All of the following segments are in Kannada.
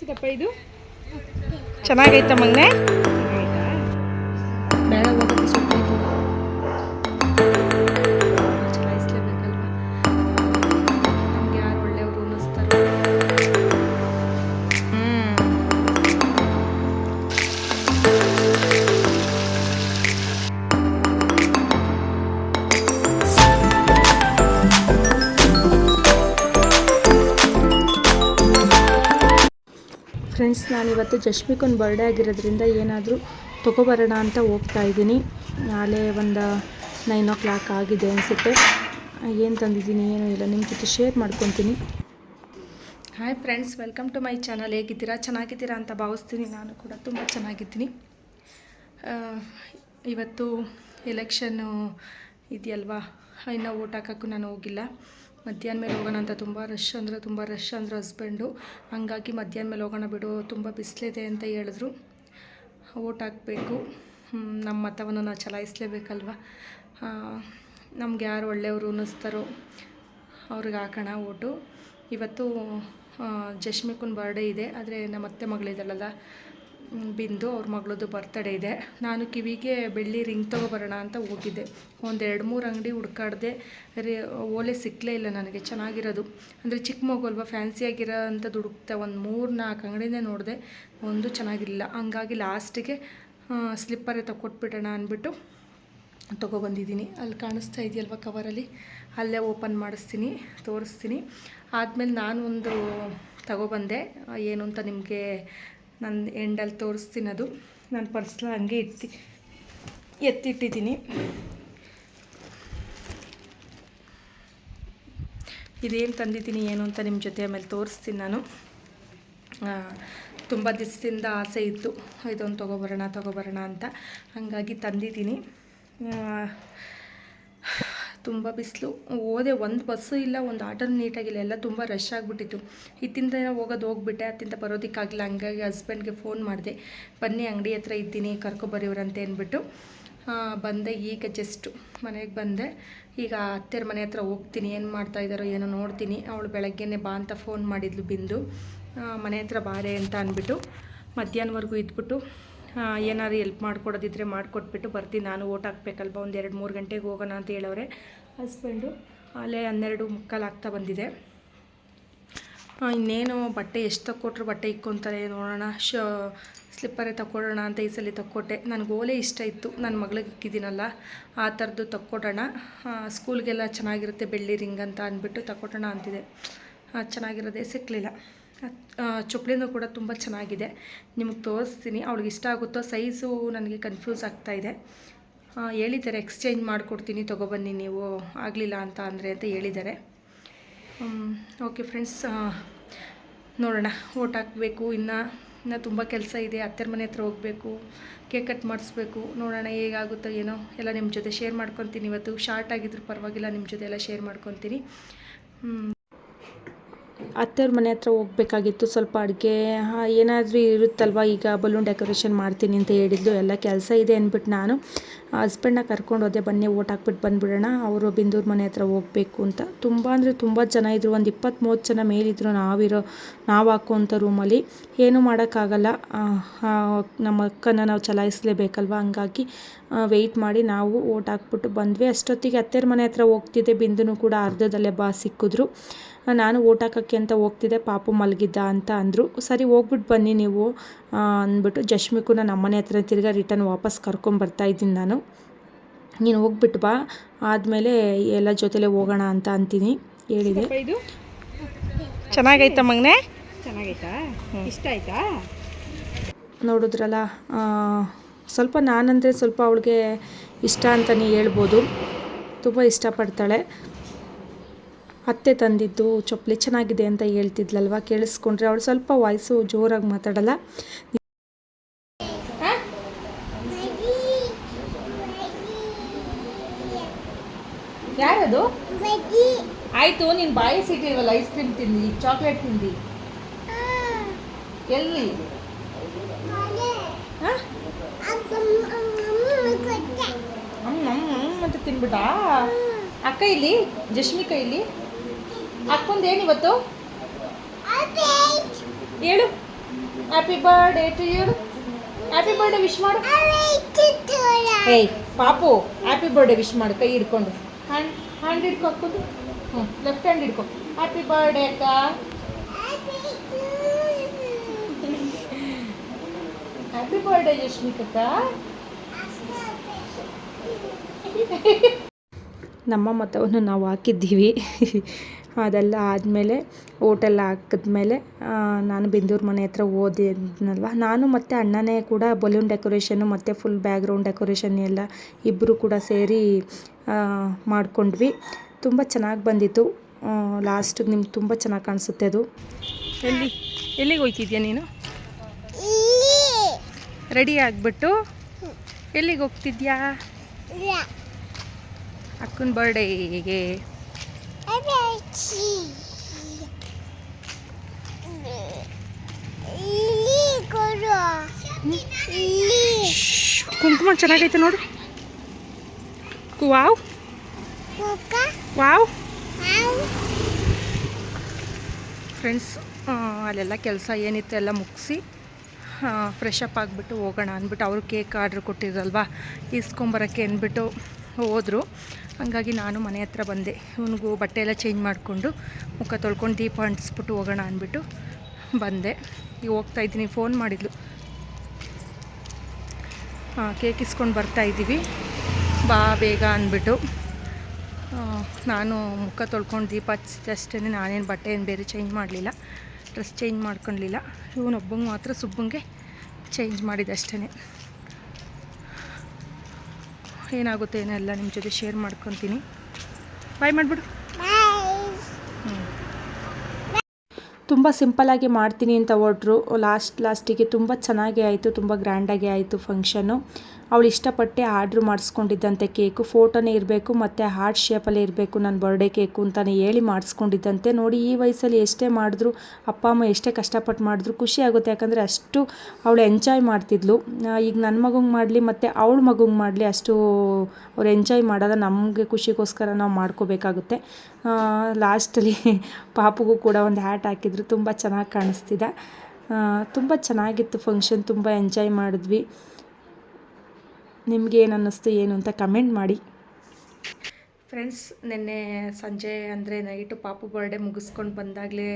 ಎಷ್ಟಿದಪ್ಪ ಇದು? ಚೆನ್ನಾಗೈತ ನಾನಿವತ್ತು ಜಶ್ಮಿಕನ್ ಬರ್ಡೇ ಆಗಿರೋದ್ರಿಂದ ಏನಾದರೂ ತೊಗೊಬರೋಣ ಅಂತ ಹೋಗ್ತಾ ಇದ್ದೀನಿ. ನಾಳೆ ಒಂದು ನೈನ್ ಓ ಕ್ಲಾಕ್ ಆಗಿದೆ ಅನಿಸುತ್ತೆ. ಏನು ತಂದಿದ್ದೀನಿ ಏನೂ ಇಲ್ಲ ನಿಮ್ಮ ಜೊತೆ ಶೇರ್ ಮಾಡ್ಕೊತೀನಿ. Hi friends welcome to my channel ಹೇಗಿದ್ದೀರಾ? ಚೆನ್ನಾಗಿದ್ದೀರಾ ಅಂತ ಭಾವಿಸ್ತೀನಿ. ನಾನು ಕೂಡ ತುಂಬ ಚೆನ್ನಾಗಿದ್ದೀನಿ. ಇವತ್ತು ಎಲೆಕ್ಷನ್ನು ಇದೆಯಲ್ವಾ? ಇನ್ನೂ ಓಟ್ ಹಾಕೋಕ್ಕೂ ನಾನು ಹೋಗಿಲ್ಲ. ಮಧ್ಯಾಹ್ನ ಮೇಲೆ ಹೋಗೋಣ ಅಂತ ತುಂಬ ರಶ್ ಅಂದರೆ ತುಂಬ ರಶ್ ಅಂದರೆ ಹಸ್ಬೆಂಡು ಹಂಗಾಗಿ ಮಧ್ಯಾಹ್ನ ಮೇಲೆ ಹೋಗೋಣ ಬಿಡು ತುಂಬ ಬಿಸಿಲಿದೆ ಅಂತ ಹೇಳಿದ್ರು. ಓಟ್ ಹಾಕಬೇಕು. ನಮ್ಮ ಮತವನ್ನು ನಾವು ಚಲಾಯಿಸಲೇಬೇಕಲ್ವ? ನಮ್ಗೆ ಯಾರು ಒಳ್ಳೆಯವರು ಅನ್ನಿಸ್ತಾರೋ ಅವ್ರಿಗೆ ಹಾಕೋಣ ಓಟು ಇವತ್ತು ಜಶ್ಮಿಕುನ್ ಬರ್ಡೇ ಇದೆ ಆದರೆ ನಮ್ಮ ಅತ್ತೆ ಮಗಳಿದಳಲ್ಲ ಮ್, ಬಿಂದು ಅವ್ರ ಮಗಳದ್ದು ಬರ್ತಡೇ ಇದೆ. ನಾನು ಕಿವಿಗೆ ಬೆಳ್ಳಿ ರಿಂಗ್ ತೊಗೊಬರೋಣ ಅಂತ ಹೋಗಿದ್ದೆ. ಒಂದು ಎರಡು ಮೂರು ಅಂಗಡಿ ಹುಡ್ಕಾಡ್ದೆ ರೇ, ಓಲೆ ಸಿಕ್ಕಲೇ ಇಲ್ಲ ನನಗೆ, ಚೆನ್ನಾಗಿರೋದು. ಅಂದರೆ ಚಿಕ್ಕ ಮಗು ಅಲ್ವಾ ಫ್ಯಾನ್ಸಿಯಾಗಿರೋ ಅಂತ ಹುಡುಕ್ತೆ ಒಂದು ಮೂರು ನಾಲ್ಕು ಅಂಗಡಿನೇ ನೋಡಿದೆ, ಒಂದು ಚೆನ್ನಾಗಿರಲಿಲ್ಲ. ಹಂಗಾಗಿ ಲಾಸ್ಟಿಗೆ ಸ್ಲಿಪ್ಪರೇ ತಗೊಟ್ಬಿಡೋಣ ಅಂದ್ಬಿಟ್ಟು ತೊಗೊಬಂದಿದ್ದೀನಿ. ಅಲ್ಲಿ ಕಾಣಿಸ್ತಾ ಇದೆಯಲ್ವ ಕವರಲ್ಲಿ ಅಲ್ಲೇ? ಓಪನ್ ಮಾಡಿಸ್ತೀನಿ, ತೋರಿಸ್ತೀನಿ. ಆದಮೇಲೆ ನಾನು ಒಂದು ತಗೊಬಂದೆ. ಏನು ಅಂತ ನಿಮಗೆ ನನ್ನ ಎಂಡಲ್ಲಿ ತೋರಿಸ್ತೀನಿ ಅದು ನನ್ನ ಪರ್ಸ್ನ ಹಂಗೆ ಇಟ್ಟು ಎತ್ತಿಟ್ಟಿದ್ದೀನಿ. ಇದೇನು ತಂದಿದ್ದೀನಿ, ಏನು ಅಂತ ನಿಮ್ಮ ಜೊತೆ ಆಮೇಲೆ ತೋರಿಸ್ತೀನಿ ನಾನು. ತುಂಬ ದಿವಸದಿಂದ ಆಸೆ ಇತ್ತು. ಇದೊಂದು ತೊಗೊಬರೋಣ ತೊಗೊಬರೋಣ ಅಂತ. ಹಾಗಾಗಿ ತಂದಿದ್ದೀನಿ. ತುಂಬ ಬಿಸಿಲು. ಹೋದೆ ಒಂದು ಬಸ್ಸು ಇಲ್ಲ, ಒಂದು ಆಟೋ ನೀಟಾಗಿಲ್ಲ, ಎಲ್ಲ ತುಂಬ ರಶ್ ಆಗಿಬಿಟ್ಟಿತ್ತು. ಇತ್ತಿಂದ ಹೋಗೋದು ಹೋಗ್ಬಿಟ್ಟೆ, ಅತ್ತಿಂದ ಬರೋದಕ್ಕಾಗಲಿಲ್ಲ. ಹಂಗಾಗಿ ಹಸ್ಬೆಂಡ್ಗೆ ಫೋನ್ ಮಾಡಿದೆ. ಬನ್ನಿ, ಅಂಗಡಿ ಹತ್ರ ಇದ್ದೀನಿ ಕರ್ಕೊಬರಿವ್ರಂತೆ ಅಂದ್ಬಿಟ್ಟು ಬಂದೆ. ಈಗ ಜಸ್ಟು ಮನೆಗೆ ಬಂದೆ. ಈಗ ಅತ್ತೆಯರ ಮನೆ ಹತ್ರ ಹೋಗ್ತೀನಿ. ಏನು ಮಾಡ್ತಾ ಇದ್ದಾರೋ ಏನೋ ನೋಡ್ತೀನಿ. ಅವಳು ಬೆಳಗ್ಗೆನೆ ಬಾ ಅಂತ ಫೋನ್ ಮಾಡಿದ್ಲು ಬಿಂದು. ಮನೆ ಹತ್ರ ಬಾರೆ ಅಂತ ಅಂದ್ಬಿಟ್ಟು ಮಧ್ಯಾಹ್ನವರೆಗೂ ಇದ್ಬಿಟ್ಟು ಏನಾದ್ರು ಎಲ್ಪ್ ಮಾಡ್ಕೊಡೋದಿದ್ರೆ ಮಾಡಿಕೊಟ್ಬಿಟ್ಟು ಬರ್ತೀನಿ. ನಾನು ಓಟ್ ಹಾಕ್ಬೇಕಲ್ವ? ಒಂದು ಎರಡು ಮೂರು ಗಂಟೆಗೆ ಹೋಗೋಣ ಅಂತ ಹೇಳವ್ರೆ. ಹಸ್ಬೆಂಡು ಅಲ್ಲೇ ಹನ್ನೆರಡು ಮುಕ್ಕಾಲು ಆಗ್ತಾ ಬಂದಿದೆ. ಇನ್ನೇನು ಬಟ್ಟೆ ಎಷ್ಟು ತಕ್ಕೊಟ್ರು ಬಟ್ಟೆ ಇಕ್ಕೊಂತಾರೆ ನೋಡೋಣ. ಶ, ಸ್ಲಿಪ್ಪರೇ ತಕ್ಕೊಡೋಣ ಅಂತ ಈ ಸಲ ತಕ್ಕೊಟ್ಟೆ. ನನಗೆ ಓಲೆ ಇಷ್ಟ ಇತ್ತು. ನನ್ನ ಮಗಳಿಗೆ ಇಕ್ಕಿದ್ದೀನಲ್ಲ, ಆ ಥರದ್ದು ತಕ್ಕೊಡೋಣ. ಸ್ಕೂಲ್ಗೆಲ್ಲ ಚೆನ್ನಾಗಿರುತ್ತೆ ಬೆಳ್ಳಿ ರಿಂಗ್ ಅಂತ ಅಂದ್ಬಿಟ್ಟು ತಕ್ಕೊಡೋಣ ಅಂತಿದೆ. ಚೆನ್ನಾಗಿರೋದೇ ಸಿಕ್ಕಲಿಲ್ಲ ಚೊಪ್ಲಿನೂ ಕೂಡ ತುಂಬ ಚೆನ್ನಾಗಿದೆ. ನಿಮಗೆ ತೋರಿಸ್ತೀನಿ. ಅವಳಿಗೆ ಇಷ್ಟ ಆಗುತ್ತೋ ಸೈಜು ನನಗೆ ಕನ್ಫ್ಯೂಸ್ ಆಗ್ತಾ ಇದೆ. ಆ, ಹೇಳಿದ್ದಾರೆ ಎಕ್ಸ್ಚೇಂಜ್ ಮಾಡಿಕೊಡ್ತೀನಿ ತೊಗೊಬನ್ನಿ ನೀವು. ಆಗಲಿಲ್ಲ ಅಂತ ಅಂದರೆ ಅಂತ ಹೇಳಿದ್ದಾರೆ. ಓಕೆ ಫ್ರೆಂಡ್ಸ್ ನೋಡೋಣ. ಓಟ್ ಹಾಕಬೇಕು. ಇನ್ನು ಇನ್ನು ತುಂಬ ಕೆಲಸ ಇದೆ. ಅತ್ತೆರ ಮನೆ ಹತ್ರ ಹೋಗಬೇಕು. ಕೇಕ್ ಕಟ್ ಮಾಡಿಸ್ಬೇಕು. ನೋಡೋಣ ಹೇಗಾಗುತ್ತೋ ಏನೋ. ಎಲ್ಲ ನಿಮ್ಮ ಜೊತೆ ಶೇರ್ ಮಾಡ್ಕೊತೀನಿ. ಇವತ್ತು ಶಾರ್ಟ್ ಆಗಿದ್ರು ಪರವಾಗಿಲ್ಲ. ನಿಮ್ಮ ಜೊತೆ ಎಲ್ಲ ಶೇರ್ ಮಾಡ್ಕೊತೀನಿ. ಅತ್ತೆಯವ್ರ ಮನೆ ಹತ್ರ ಹೋಗ್ಬೇಕಾಗಿತ್ತು. ಸ್ವಲ್ಪ ಅಡುಗೆ ಏನಾದರೂ ಇರುತ್ತಲ್ವ? ಈಗ ಬಲೂನ್ ಡೆಕೋರೇಷನ್ ಮಾಡ್ತೀನಿ ಅಂತ ಹೇಳಿದ್ದು ಎಲ್ಲ ಕೆಲಸ ಇದೆ ಅಂದ್ಬಿಟ್ಟು ನಾನು. ಹಸ್ಬೆಂಡ್ನ ಕರ್ಕೊಂಡು ಹೋದೆ, ಬನ್ನಿ ಓಟ್ ಹಾಕ್ಬಿಟ್ಟು ಬಂದುಬಿಡೋಣ. ಅವರು ಬಿಂದೂರ್ ಮನೆ ಹತ್ರ ಹೋಗಬೇಕು ಅಂತ. ತುಂಬ ಅಂದರೆ ತುಂಬ ಜನ ಇದ್ದರು ಒಂದು ಇಪ್ಪತ್ತು ಮೂವತ್ತು ಜನ ಮೇಲಿದ್ದರು ನಾವಿರೋ, ನಾವು ಹಾಕುವಂಥ ರೂಮಲ್ಲಿ. ಏನೂ ಮಾಡೋಕ್ಕಾಗಲ್ಲ. ನಮ್ಮ ಅಕ್ಕನ ನಾವು ಚಲಾಯಿಸಲೇಬೇಕಲ್ವ? ಹಂಗಾಗಿ ವೆಯ್ಟ್ ಮಾಡಿ ನಾವು ಓಟ್ ಹಾಕ್ಬಿಟ್ಟು ಬಂದ್ವಿ. ಅಷ್ಟೊತ್ತಿಗೆ ಅತ್ತೆಯರ ಮನೆ ಹತ್ರ ಹೋಗ್ತಿದ್ದೆ. ಬಿಂದುನು ಕೂಡ ಅರ್ಧದಲ್ಲೇ ಬಾ ಸಿಕ್ಕಿದ್ರು. ನಾನು ಓಟ್ ಹಾಕೋಕ್ಕೆ ಅಂತ ಹೋಗ್ತಿದ್ದೆ ಪಾಪು ಮಲಗಿದ್ದ ಅಂತ ಅಂದರು. ಸರಿ ಹೋಗ್ಬಿಟ್ಟು ಬನ್ನಿ ನೀವು ಅಂದ್ಬಿಟ್ಟು ಜಶ್ಮಿಕು ನಮ್ಮ ಮನೆ ಹತ್ರ ತಿರ್ಗಾ ರಿಟರ್ನ್ ವಾಪಸ್ ಕರ್ಕೊಂಬರ್ತಾ ಇದ್ದೀನಿ ನಾನು. ನೀನು ಹೋಗ್ಬಿಟ್ಟು ಬಾ ಆದಮೇಲೆ ಎಲ್ಲ ಜೊತೆಲೇ ಹೋಗೋಣ ಅಂತ ಅಂತೀನಿ ಹೇಳಿದೆ. ಇದು. ಚೆನ್ನಾಗೈತ ಮಗನೇ? ಚೆನ್ನಾಗೈತಾ? ಇಷ್ಟ ಆಯ್ತಾ? ನೋಡಿದ್ರಲ್ಲ ಸ್ವಲ್ಪ ನಾನಂದರೆ ಸ್ವಲ್ಪ ಅವಳಿಗೆ ಇಷ್ಟ ಅಂತಲೇ ಹೇಳ್ಬೋದು. ತುಂಬ ಇಷ್ಟಪಡ್ತಾಳೆ. ಅತ್ತೆ ತಂದಿದ್ದು ಚಪ್ಪಲಿ ಚೆನ್ನಾಗಿದೆ ಅಂತ ಹೇಳ್ತಿದ್ಲಲ್ವ? ಕೇಳಿಸ್ಕೊಂಡ್ರೆ ಅವಳು ಸ್ವಲ್ಪ ವಾಯ್ಸು ಜೋರಾಗಿ ಮಾತಾಡಲ್ಲ? ಯಾರದು? ಆಯ್ತು, ನೀನು ಬಾಯಿ ಸಿಟ್ಟಿಲ್ವಲ್ಲ ಐಸ್ ಕ್ರೀಮ್ ತಿಂದಿ, ಚಾಕ್ಲೇಟ್ ತಿಂದಿ? ಎಲ್ಲಿ? ಅಂತ ತಿನ್ಬಿಟ್ಟಾ? ಅಕ್ಕ ಇಲ್ಲಿ? ಜಶ್ಮಿಕಾ ಇಲ್ಲಿ? ಅಕ್ಕೊಂದು ಇವತ್ತು? ಹೇಳು. ಹ್ಯಾಪಿ ಬರ್ಡೇ ಟು ಹೇಳು ಹ್ಯಾಪಿ ಬರ್ಡೇ ವಿಶ್ ಮಾಡು. ಏಯ್, ಪಾಪು ಹ್ಯಾಪಿ ಬರ್ಡೇ ವಿಶ್ ಮಾಡು. ಕೈ ಹಿಡ್ಕೊಂಡು. ಹ್ಯಾಂಡ್ ಹ್ಯಾಂಡ್ ಹಿಡ್ಕೊ ಹಾಕೋದು ಹ್ಞೂ ಲೆಫ್ಟ್ ಹ್ಯಾಂಡ್ ಹಿಡ್ಕೊ. ಹ್ಯಾಪಿ ಬರ್ಡೇ ಅಕ್ಕ. ಹ್ಯಾಪಿ ಬರ್ಡೇ ಯಶ್ಮಿಕಕ್ಕ ನಮ್ಮ ಮತವನ್ನು ನಾವು ಹಾಕಿದ್ದೀವಿ. ಅದೆಲ್ಲ ಆದಮೇಲೆ ಓಟೆಲ್ಲ ಹಾಕಿದ್ಮೇಲೆ ನಾನು ಬಿಂದೂರು ಮನೆ ಹತ್ರ ಹೋದೆ ಅಂದ್ನಲ್ವ ನಾನು ಮತ್ತು ಅಣ್ಣನೇ ಕೂಡ ಬಲೂನ್ ಡೆಕೋರೇಷನ್ನು ಮತ್ತು ಫುಲ್ ಬ್ಯಾಗ್ರೌಂಡ್ ಡೆಕೋರೇಷನ್ ಎಲ್ಲ ಇಬ್ಬರು ಕೂಡ ಸೇರಿ ಆ, ಮಾಡ್ಕೊಂಡ್ವಿ. ತುಂಬ ಚೆನ್ನಾಗಿ ಬಂದಿತ್ತು. ಲಾಸ್ಟಿಗೆ ನಿಮ್ಗೆ ತುಂಬ ಚೆನ್ನಾಗಿ ಕಾಣಿಸುತ್ತೆ ಅದು. ಎಲ್ಲಿ ಎಲ್ಲಿಗೆ ಹೋಗ್ತಿದ್ಯಾ ನೀನು? ರೆಡಿ ಆಗಿಬಿಟ್ಟು ಎಲ್ಲಿಗೆ ಹೋಗ್ತಿದ್ಯಾ? ಅಕ್ಕನ ಬರ್ಡೇಗೆ ಕುಂಕುಮ ಚೆನ್ನಾಗೈತೆ ನೋಡು. ವಾವ್. ವಾವ್. ಫ್ರೆಂಡ್ಸ್ ಅಲ್ಲೆಲ್ಲ ಕೆಲಸ ಏನಿತ್ತು ಎಲ್ಲ ಮುಗಿಸಿ ಫ್ರೆಶ್ ಅಪ್ ಆಗಿಬಿಟ್ಟು ಹೋಗೋಣ ಅಂದ್ಬಿಟ್ಟು ಅವರು ಕೇಕ್ ಆರ್ಡ್ರ್ ಕೊಟ್ಟಿದ್ರಲ್ವಾ? ಇಸ್ಕೊಂಬರೋಕ್ಕೆ ಅಂದ್ಬಿಟ್ಟು ಹೋದರು. ಹಾಗಾಗಿ ನಾನು ಮನೆ ಹತ್ರ ಬಂದೆ. ಇವನಿಗೂ ಬಟ್ಟೆ ಎಲ್ಲ ಚೇಂಜ್ ಮಾಡಿಕೊಂಡು ಮುಖ ತೊಳ್ಕೊಂಡು ದೀಪ ಅಂಟಿಸ್ಬಿಟ್ಟು ಹೋಗೋಣ ಅಂದ್ಬಿಟ್ಟು ಬಂದೆ. ಈಗ ಹೋಗ್ತಾ ಇದ್ದೀನಿ ಫೋನ್ ಮಾಡಿದ್ಲು. ಕೇಕ್ ಇಸ್ಕೊಂಡು ಬರ್ತಾ ಇದ್ದೀವಿ. ಬಾ ಬೇಗ ಅಂದ್ಬಿಟ್ಟು. ನಾನು ಮುಖ ತೊಳ್ಕೊಂಡು ದೀಪ ಅಷ್ಟೇ ನಾನೇನು ಬಟ್ಟೆ ಏನು ಬೇರೆ ಚೇಂಜ್ ಮಾಡಲಿಲ್ಲ. ಡ್ರೆಸ್ ಚೇಂಜ್ ಮಾಡ್ಕೊಳ್ಲಿಲ್ಲ ಇವನೊಬ್ಬಂಗೆ ಮಾತ್ರ ಸುಬ್ಬಂಗೆ ಚೇಂಜ್ ಮಾಡಿದೆ ಅಷ್ಟೇ ಏನಾಗುತ್ತೆ ಏನೋ ಎಲ್ಲ ನಿಮ್ಮ ಜೊತೆ ಶೇರ್ ಮಾಡ್ಕೊತೀನಿ. ಬಾಯ್ ಮಾಡಿಬಿಡು. ತುಂಬ ಸಿಂಪಲ್ಲಾಗಿ ಮಾಡ್ತೀನಿ ಅಂತ ಹೊರಟ್ರು ಲಾಸ್ಟ್ ಲಾಸ್ಟಿಗೆ ತುಂಬ ಚೆನ್ನಾಗಿ ಆಯಿತು, ತುಂಬ ಗ್ರ್ಯಾಂಡಾಗಿ ಆಯಿತು ಫಂಕ್ಷನ್ನು ಅವಳು ಇಷ್ಟಪಟ್ಟೆ ಆರ್ಡ್ರ್ ಮಾಡಿಸ್ಕೊಂಡಿದ್ದಂತೆ ಕೇಕು, ಫೋಟೋನೇ ಇರಬೇಕು ಮತ್ತು ಹಾರ್ಟ್ ಶೇಪಲ್ಲೇ ಇರಬೇಕು, ನನ್ನ ಬರ್ಡೇ ಕೇಕು ಅಂತಲೇ ಹೇಳಿ ಮಾಡಿಸ್ಕೊಂಡಿದ್ದಂತೆ. ನೋಡಿ, ಈ ವಯಸ್ಸಲ್ಲಿ ಎಷ್ಟೇ ಮಾಡಿದ್ರು ಅಪ್ಪ, ಅಮ್ಮ ಎಷ್ಟೇ ಕಷ್ಟಪಟ್ಟು ಮಾಡಿದ್ರು ಖುಷಿ ಆಗುತ್ತೆ. ಯಾಕಂದರೆ ಅಷ್ಟು ಅವಳು ಎಂಜಾಯ್ ಮಾಡ್ತಿದ್ಲು. ಈಗ ನನ್ನ ಮಗಂಗೆ ಮಾಡಲಿ ಮತ್ತು ಅವಳ ಮಗಂಗೆ ಮಾಡಲಿ ಅಷ್ಟು ಅವ್ರು ಎಂಜಾಯ್ ಮಾಡೋದ ನಮಗೆ ಖುಷಿಗೋಸ್ಕರ ನಾವು ಮಾಡ್ಕೋಬೇಕಾಗುತ್ತೆ. ಲಾಸ್ಟಲ್ಲಿ ಪಾಪುಗೂ ಕೂಡ ಒಂದು ಹ್ಯಾಟ್ ಹಾಕಿದ್ರು. ತುಂಬ ಚೆನ್ನಾಗಿ ಕಾಣಿಸ್ತಿದೆ. ತುಂಬ ಚೆನ್ನಾಗಿತ್ತು ಫಂಕ್ಷನ್ ತುಂಬ ಎಂಜಾಯ್ ಮಾಡಿದ್ವಿ. ನಿಮ್ಗೆ ಏನು ಅನ್ನಿಸ್ತು, ಏನು ಅಂತ ಕಮೆಂಟ್ ಮಾಡಿ. ಫ್ರೆಂಡ್ಸ್ ನಿನ್ನೆ ಸಂಜೆ ಅಂದರೆ ನೈಟು ಪಾಪು ಬರ್ಡೇ ಮುಗಿಸ್ಕೊಂಡು ಬಂದಾಗಲೇ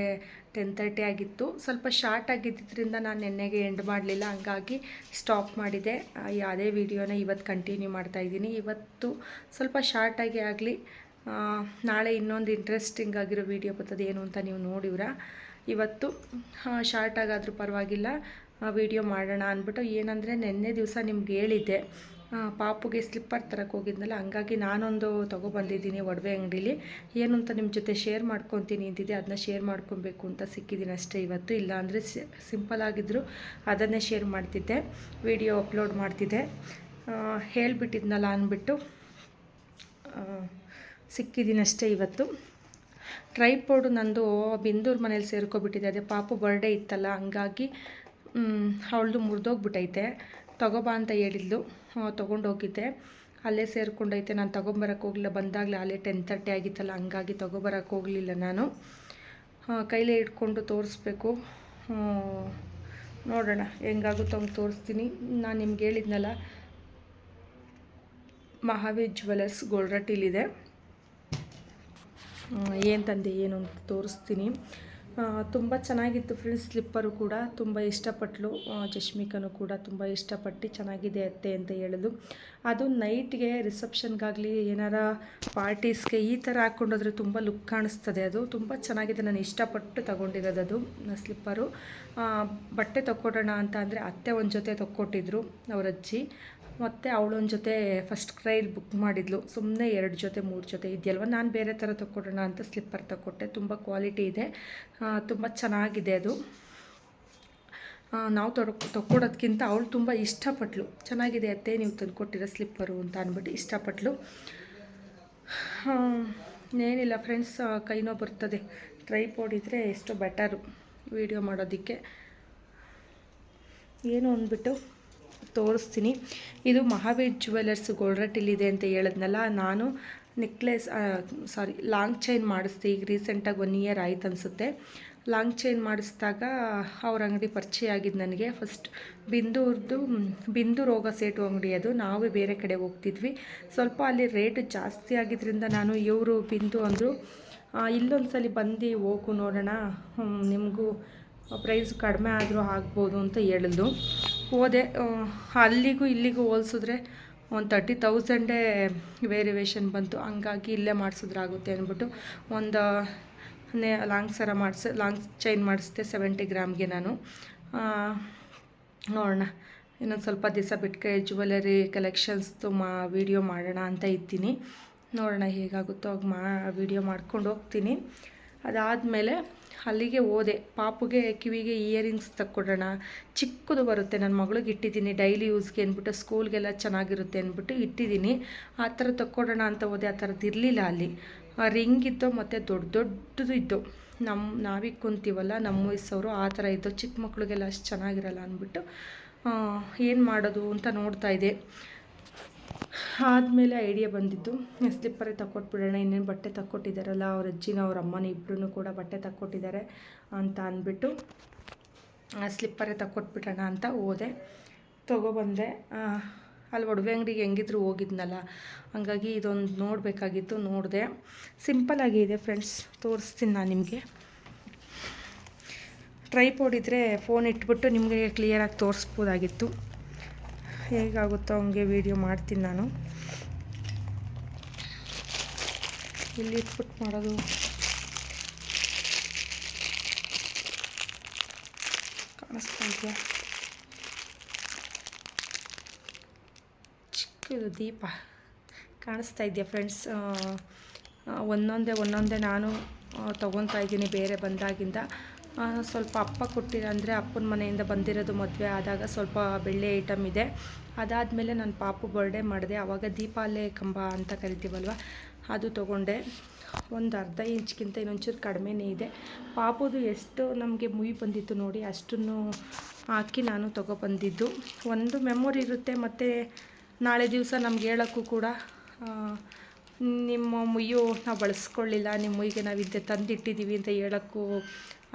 ಟೆನ್ ತರ್ಟಿ ಆಗಿತ್ತು. ಸ್ವಲ್ಪ ಶಾರ್ಟ್ ಆಗಿದ್ದರಿಂದ ನಾನು ನಿನ್ನೆಗೆ ಎಂಡ್ ಮಾಡಲಿಲ್ಲ. ಹಂಗಾಗಿ ಸ್ಟಾಪ್ ಮಾಡಿದೆ. ಯಾವುದೇ ವಿಡಿಯೋನ ಇವತ್ತು ಕಂಟಿನ್ಯೂ ಮಾಡ್ತಾಯಿದ್ದೀನಿ ಇವತ್ತು ಸ್ವಲ್ಪ ಶಾರ್ಟಾಗಿ ಆಗಲಿ. ನಾಳೆ ಇನ್ನೊಂದು ಇಂಟ್ರೆಸ್ಟಿಂಗ್ ಆಗಿರೋ ವೀಡಿಯೋ ಬರ್ತದೆ, ಏನು ಅಂತ ನೀವು ನೋಡಿವ್ರ. ಇವತ್ತು ಶಾರ್ಟಾಗಾದರೂ ಪರವಾಗಿಲ್ಲ. ವಿಡಿಯೋ ಮಾಡೋಣ ಅಂದ್ಬಿಟ್ಟು ಏನಂದರೆ ನಿನ್ನೆ ದಿವಸ ನಿಮ್ಗೆ ಹೇಳಿದ್ದೆ. ಪಾಪುಗೆ ಸ್ಲಿಪ್ಪರ್ ತರಕ್ಕೆ ಹೋಗಿದ್ನಲ್ಲ, ಹಂಗಾಗಿ ನಾನೊಂದು ತೊಗೊಬಂದಿದ್ದೀನಿ ಒಡವೆ ಅಂಗಡೀಲಿ. ಏನು ಅಂತ ನಿಮ್ಮ ಜೊತೆ ಶೇರ್ ಮಾಡ್ಕೊತೀನಿ ಅಂತಿದ್ದೆ ಅದನ್ನ ಶೇರ್ ಮಾಡ್ಕೊಬೇಕು ಅಂತ ಸಿಕ್ಕಿದ್ದೀನಿ ಅಷ್ಟೇ ಇವತ್ತು. ಇಲ್ಲ ಅಂದರೆ ಸಿಂಪಲ್ ಆಗಿದ್ದರೂ ಅದನ್ನೇ ಶೇರ್ ಮಾಡ್ತಿದ್ದೆ ವಿಡಿಯೋ ಅಪ್ಲೋಡ್ ಮಾಡ್ತಿದ್ದೆ. ಹೇಳಿಬಿಟ್ಟಿದ್ನಲ್ಲ ಅಂದ್ಬಿಟ್ಟು ಸಿಕ್ಕಿದ್ದೀನಿ ಅಷ್ಟೇ ಇವತ್ತು. ಟ್ರೈಪೋಡು ನಂದು ಬಿಂದೂರು ಮನೇಲಿ ಸೇರ್ಕೊಬಿಟ್ಟಿದೆ, ಅದೇ ಪಾಪು ಬರ್ಡೇ ಇತ್ತಲ್ಲ, ಹಂಗಾಗಿ ಅವಳದು ಮುರಿದೋಗ್ಬಿಟ್ಟೈತೆ ತಗೋಬಾ ಅಂತ ಹೇಳಿದ್ಲು. ತೊಗೊಂಡೋಗಿದ್ದೆ ಅಲ್ಲೇ ಸೇರ್ಕೊಂಡೈತೆ. ನಾನು ತೊಗೊಂಬರಕ್ಕೆ ಹೋಗಲಿಲ್ಲ. ಬಂದಾಗಲೇ ಅಲ್ಲೇ ಟೆನ್ ತರ್ಟಿ ಆಗಿತ್ತಲ್ಲ, ಹಂಗಾಗಿ ತೊಗೊಬರಕ್ಕೆ ಹೋಗಲಿಲ್ಲ ನಾನು. ಕೈಲೇ ಇಟ್ಕೊಂಡು ತೋರಿಸ್ಬೇಕು. ನೋಡೋಣ ಹೆಂಗಾಗುತ್ತೋ ಹಂಗೆ ತೋರಿಸ್ತೀನಿ. ನಾನು ನಿಮ್ಗೆ ಹೇಳಿದ್ನಲ್ಲ, ಮಹಾವೀರ್ ಜ್ಯುವೆಲರ್ಸ್ ಗೋಲ್ರಟ್ಟಿಲಿದೆ ಏನು ತಂದೆ, ಏನು ಅಂತ ತೋರಿಸ್ತೀನಿ. ತುಂಬ ಚೆನ್ನಾಗಿತ್ತು ಫ್ರೆಂಡ್ಸ್ ಸ್ಲಿಪ್ಪರು ಕೂಡ, ತುಂಬ ಇಷ್ಟಪಟ್ಟಳು ಚಶ್ಮಿಕನು ಕೂಡ ತುಂಬ ಇಷ್ಟಪಟ್ಟು ಚೆನ್ನಾಗಿದೆ ಅತ್ತೆ ಅಂತ ಹೇಳಿದ್ಲು ಅದು ನೈಟ್ಗೆ ರಿಸೆಪ್ಷನ್ಗಾಗಲಿ ಏನಾರ ಪಾರ್ಟೀಸ್ಗೆ ಈ ಥರ ಹಾಕ್ಕೊಂಡೋದ್ರೆ ತುಂಬ ಲುಕ್ ಕಾಣಿಸ್ತದೆ ಅದು. ತುಂಬ ಚೆನ್ನಾಗಿದೆ, ನಾನು ಇಷ್ಟಪಟ್ಟು ತಗೊಂಡಿರೋದು ಅದು ಸ್ಲಿಪ್ಪರು ಬಟ್ಟೆ ತೊಕ್ಕೊಡೋಣ ಅಂತ ಅಂದರೆ ಅತ್ತೆ ಒಂದು ಜೊತೆ ತೊಕ್ಕೊಟ್ಟಿದ್ರು, ಅವ್ರ ಅಜ್ಜಿ. ಮತ್ತು ಅವಳೊಂದು ಜೊತೆ ಫಸ್ಟ್ ಕ್ರೈಲ್ ಬುಕ್ ಮಾಡಿದ್ಲು. ಸುಮ್ಮನೆ ಎರಡು ಜೊತೆ, ಮೂರು ಜೊತೆ ಇದೆಯಲ್ವ? ನಾನು ಬೇರೆ ಥರ ತಕ್ಕೊಡೋಣ ಅಂತ ಸ್ಲಿಪ್ಪರ್ ತಗೊಟ್ಟೆ ತುಂಬ ಕ್ವಾಲಿಟಿ ಇದೆ. ತುಂಬ ಚೆನ್ನಾಗಿದೆ ಅದು. ನಾವು ತೊಡ ತಕ್ಕೊಡೋದ್ಕಿಂತ ಅವಳು ತುಂಬ ಇಷ್ಟಪಟ್ಲು. ಚೆನ್ನಾಗಿದೆ ಅತ್ತೆ, ನೀವು ತಂದುಕೊಟ್ಟಿರೋ ಸ್ಲಿಪ್ಪರು ಅಂತ ಅಂದ್ಬಿಟ್ಟು ಇಷ್ಟಪಟ್ಲು. ಏನಿಲ್ಲ ಫ್ರೆಂಡ್ಸ್ ಕೈನೋ ಬರ್ತದೆ. ಟ್ರೈಪೋಡ್ ಇದ್ದರೆ ಎಷ್ಟು ಬೆಟರು ವೀಡಿಯೋ ಮಾಡೋದಕ್ಕೆ. ಏನು ಅಂದ್ಬಿಟ್ಟು ತೋರಿಸ್ತೀನಿ. ಇದು ಮಹಾವೀರ್ ಜ್ಯುವೆಲರ್ಸ್ ಗೋಲ್ರಟ್ಟಿಲಿದೆ ಅಂತ ಹೇಳಿದ್ನಲ್ಲ, ನಾನು ನೆಕ್ಲೆಸ್ ಸಾರಿ, ಲಾಂಗ್ ಚೈನ್ ಮಾಡಿಸ್ದೆ. ಈಗ ರೀಸೆಂಟಾಗಿ ಒನ್ ಇಯರ್ ಆಯ್ತು ಅನಿಸುತ್ತೆ. ಲಾಂಗ್ ಚೈನ್ ಮಾಡಿಸಿದಾಗ ಅವ್ರ ಅಂಗಡಿ ಪರಿಚಯ ಆಗಿದ್ದು ನನಗೆ. ಫಸ್ಟ್ ಬಿಂದೂರ್ದು, ಬಿಂದು ರೋಗ ಸೇಟು ಅಂಗಡಿ ಅದು. ನಾವೇ ಬೇರೆ ಕಡೆ ಹೋಗ್ತಿದ್ವಿ. ಸ್ವಲ್ಪ ಅಲ್ಲಿ ರೇಟ್ ಜಾಸ್ತಿ ಆಗಿದ್ದರಿಂದ ನಾನು ಇವರು, ಬಿಂದು ಅಂದರು ಇಲ್ಲೊಂದು ಸಲ ಬಂದು ಹೋಗು ನೋಡೋಣ. ನಿಮಗೂ ಪ್ರೈಸ್ ಕಡಿಮೆ ಆದರೂ ಆಗ್ಬೋದು ಅಂತ ಹೇಳಿದ್ಲು ಹೋದೆ ಅಲ್ಲಿಗೂ ಇಲ್ಲಿಗೂ ಹೋಲ್ಸಿದ್ರೆ ಒಂದು ತರ್ಟಿ ತೌಸಂಡೇ ವೇರಿಯೇಷನ್ ಬಂತು. ಹಂಗಾಗಿ ಇಲ್ಲೇ ಮಾಡಿಸಿದ್ರಾಗುತ್ತೆ ಅಂದ್ಬಿಟ್ಟು ಒಂದು, ನೇ ಲಾಂಗ್ ಸರ ಮಾಡಿಸಿ ಲಾಂಗ್ ಚೈನ್ ಮಾಡಿಸಿದೆ ಸೆವೆಂಟಿ ಗ್ರಾಮ್ಗೆ ನಾನು. ನೋಡೋಣ. ಇನ್ನೊಂದು ಸ್ವಲ್ಪ ದಿವಸ ಬಿಟ್ಕೆ ಜ್ಯುವೆಲರಿ ಕಲೆಕ್ಷನ್ಸ್ದು ಮಾ ವಿಡಿಯೋ ಮಾಡೋಣ ಅಂತ ಇದ್ದೀನಿ. ನೋಡೋಣ ಹೇಗಾಗುತ್ತೋ, ಆಗ ಮಾ ವಿಡಿಯೋ ಮಾಡ್ಕೊಂಡು ಹೋಗ್ತೀನಿ. ಅದಾದಮೇಲೆ ಅಲ್ಲಿಗೆ ಹೋದೆ. ಪಾಪುಗೆ ಕಿವಿಗೆ ಇಯರಿಂಗ್ಸ್ ತಕ್ಕೊಡೋಣ. ಚಿಕ್ಕದು ಬರುತ್ತೆ. ನನ್ನ ಮಗಳಿಗೆ ಇಟ್ಟಿದ್ದೀನಿ. ಡೈಲಿ ಯೂಸ್ಗೆ ಅಂದ್ಬಿಟ್ಟು ಸ್ಕೂಲ್ಗೆಲ್ಲ ಚೆನ್ನಾಗಿರುತ್ತೆ ಅಂದ್ಬಿಟ್ಟು ಇಟ್ಟಿದ್ದೀನಿ. ಆ ಥರ ತಕ್ಕೊಡೋಣ ಅಂತ ಹೋದೆ. ಆ ಥರದ್ದು ಇರಲಿಲ್ಲ ಅಲ್ಲಿ. ರಿಂಗ್ ಇದ್ದೋ ಮತ್ತು ದೊಡ್ಡ ದೊಡ್ಡದು ಇತ್ತು ನಮ್ಮ ನಾವೀಗ ಕುಂತೀವಲ್ಲ, ನಮ್ಮ ವಯಸ್ಸವರು ಆ ಥರ ಇದ್ದೋ. ಚಿಕ್ಕ ಮಕ್ಳಿಗೆಲ್ಲ ಅಷ್ಟು ಚೆನ್ನಾಗಿರಲ್ಲ ಅಂದ್ಬಿಟ್ಟು ಏನು ಮಾಡೋದು ಅಂತ ನೋಡ್ತಾ ಇದ್ದೆ. ಆದಮೇಲೆ ಐಡಿಯಾ ಬಂದಿದ್ದು ಸ್ಲಿಪ್ಪರೇ ತಕ್ಕೊಟ್ಬಿಡೋಣ, ಇನ್ನೇನು ಬಟ್ಟೆ ತಕ್ಕೊಟ್ಟಿದ್ದಾರಲ್ಲ ಅವ್ರ ಅಜ್ಜಿನ ಅವ್ರ ಅಮ್ಮನ ಇಬ್ಬರೂ ಕೂಡ ಬಟ್ಟೆ ತಕ್ಕೊಟ್ಟಿದ್ದಾರೆ ಅಂತ ಅಂದ್ಬಿಟ್ಟು ಸ್ಲಿಪ್ಪರೇ ತಕ್ಕೊಟ್ಬಿಡೋಣ ಅಂತ ಹೋದೆ. ತೊಗೊಬಂದೆ ಅಲ್ಲಿ ಒಡವೆ ಅಂಗಡಿಗೆ ಹೆಂಗಿದ್ರು ಹೋಗಿದ್ನಲ್ಲ, ಹಂಗಾಗಿ ಇದೊಂದು ನೋಡಬೇಕಾಗಿತ್ತು, ನೋಡಿದೆ. ಸಿಂಪಲ್ಲಾಗಿ ಇದೆ ಫ್ರೆಂಡ್ಸ್ ತೋರಿಸ್ತೀನಿ ನಾನು ನಿಮಗೆ. ಟ್ರೈಪೋಡ್ ಇದ್ದರೆ ಫೋನ್ ಇಟ್ಬಿಟ್ಟು ನಿಮಗೆ ಕ್ಲಿಯರಾಗಿ ತೋರಿಸ್ಬೋದಾಗಿತ್ತು. ಹೇಗಾಗುತ್ತೋ ಹಂಗೆ ವೀಡಿಯೋ ಮಾಡ್ತೀನಿ ನಾನು. ಇಲ್ಲಿ ಪುಟ್ ಮಾಡೋದು. ಕಾಣಿಸ್ತಾ ಇದೆಯಾ? ಚಿಕ್ಕದು ದೀಪ. ಕಾಣಿಸ್ತಾ ಇದೆಯಾ ಫ್ರೆಂಡ್ಸ್ ಒಂದೊಂದೇ ಒಂದೊಂದೇ ನಾನು ತೊಗೊತಾ ಇದ್ದೀನಿ ಬೇರೆ ಬಂದಾಗಿಂದ. ಸ್ವಲ್ಪ ಅಪ್ಪ ಕೊಟ್ಟಿರೋ ಅಂದರೆ ಅಪ್ಪನ ಮನೆಯಿಂದ ಬಂದಿರೋದು ಮದುವೆ ಆದಾಗ ಸ್ವಲ್ಪ ಬೆಳ್ಳಿ ಐಟಮ್ ಇದೆ. ಅದಾದಮೇಲೆ ನಾನು ಪಾಪು ಬರ್ಡೇ ಮಾಡಿದೆ. ಆವಾಗ ದೀಪಾಲೆ ಕಂಬ ಅಂತ ಕರಿತೀವಲ್ವ? ಅದು ತೊಗೊಂಡೆ. ಒಂದು ಅರ್ಧ ಇಂಚ್ಗಿಂತ ಇನ್ನೊಂಚೂರು ಕಡಿಮೆನೇ ಇದೆ. ಪಾಪುದು ಎಷ್ಟು ನಮಗೆ ಮುಯಿ ಬಂದಿತ್ತು ನೋಡಿ, ಅಷ್ಟನ್ನು ಹಾಕಿ ನಾನು ತೊಗೊಬಂದಿದ್ದು. ಒಂದು ಮೆಮೊರಿ ಇರುತ್ತೆ ಮತ್ತು ನಾಳೆ ದಿವಸ ನಮ್ಗೆ ಹೇಳೋಕ್ಕೂ ಕೂಡ ನಿಮ್ಮ ಮುಯ್ಯು ನಾವು ಬಳಸ್ಕೊಳ್ಳಿಲ್ಲ, ನಿಮ್ಮ ಮುಯ್ಯಿಗೆ ನಾವು ಇದ್ದೆ ತಂದಿಟ್ಟಿದ್ದೀವಿ ಅಂತ ಹೇಳೋಕ್ಕೂ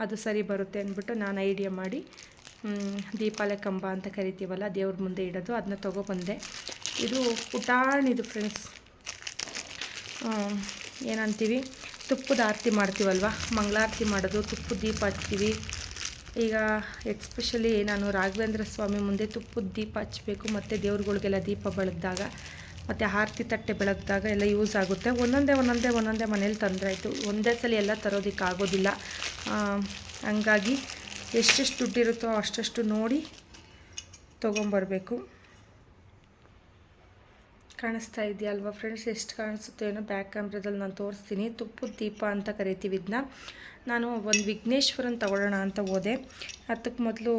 ಅದು ಸರಿ ಬರುತ್ತೆ ಅಂದ್ಬಿಟ್ಟು ನಾನು ಐಡಿಯಾ ಮಾಡಿ ದೀಪಾಲೆ ಕಂಬ ಅಂತ ಕರಿತೀವಲ್ಲ, ದೇವ್ರ ಮುಂದೆ ಇಡೋದು ಅದನ್ನ ತೊಗೊಬಂದೆ. ಇದು ಪುಟಾಣಿದು ಫ್ರೆಂಡ್ಸ್ ಏನಂತೀವಿ? ತುಪ್ಪದ ಆರತಿ ಮಾಡ್ತೀವಲ್ವ? ಮಂಗಳಾರತಿ ಮಾಡೋದು ತುಪ್ಪದ ದೀಪ ಹಚ್ತೀವಿ. ಈಗ ಎಕ್ಸ್ಪೆಷಲಿ ನಾನು ರಾಘವೇಂದ್ರ ಸ್ವಾಮಿ ಮುಂದೆ ತುಪ್ಪದ ದೀಪ ಹಚ್ಚಬೇಕು ಮತ್ತು ದೇವ್ರುಗಳಿಗೆಲ್ಲ ದೀಪ ಬೆಳಗ್ದಾಗ ಮತ್ತು ಆರತಿ ತಟ್ಟೆ ಬೆಳಗ್ದಾಗ ಎಲ್ಲ ಯೂಸ್ ಆಗುತ್ತೆ. ಒಂದೊಂದೇ ಒಂದೊಂದೇ ಒಂದೊಂದೇ ಮನೇಲಿ ತಂದ್ರಾಯ್ತು ಒಂದೇ ಸಲ ಎಲ್ಲ ತರೋದಕ್ಕೆ ಆಗೋದಿಲ್ಲ. ಹಂಗಾಗಿ ಎಷ್ಟೆಷ್ಟು ದುಡ್ಡಿರುತ್ತೋ ಅಷ್ಟಷ್ಟು ನೋಡಿ ತೊಗೊಂಬರ್ಬೇಕು. ಕಾಣಿಸ್ತಾ ಇದೆಯಲ್ವ ಫ್ರೆಂಡ್ಸ್ ಎಷ್ಟು ಕಾಣಿಸುತ್ತೋ ಏನೋ ಬ್ಯಾಕ್ ಕ್ಯಾಮ್ರಾದಲ್ಲಿ ನಾನು ತೋರಿಸ್ತೀನಿ. ತುಪ್ಪದ ದೀಪ ಅಂತ ಕರಿತೀವಿ ಇದನ್ನ ನಾನು ಒಂದು ವಿಘ್ನೇಶ್ವರನ್ ತಗೊಳ್ಳೋಣ ಅಂತ ಹೋದೆ. ಅದಕ್ಕೆ ಮೊದಲು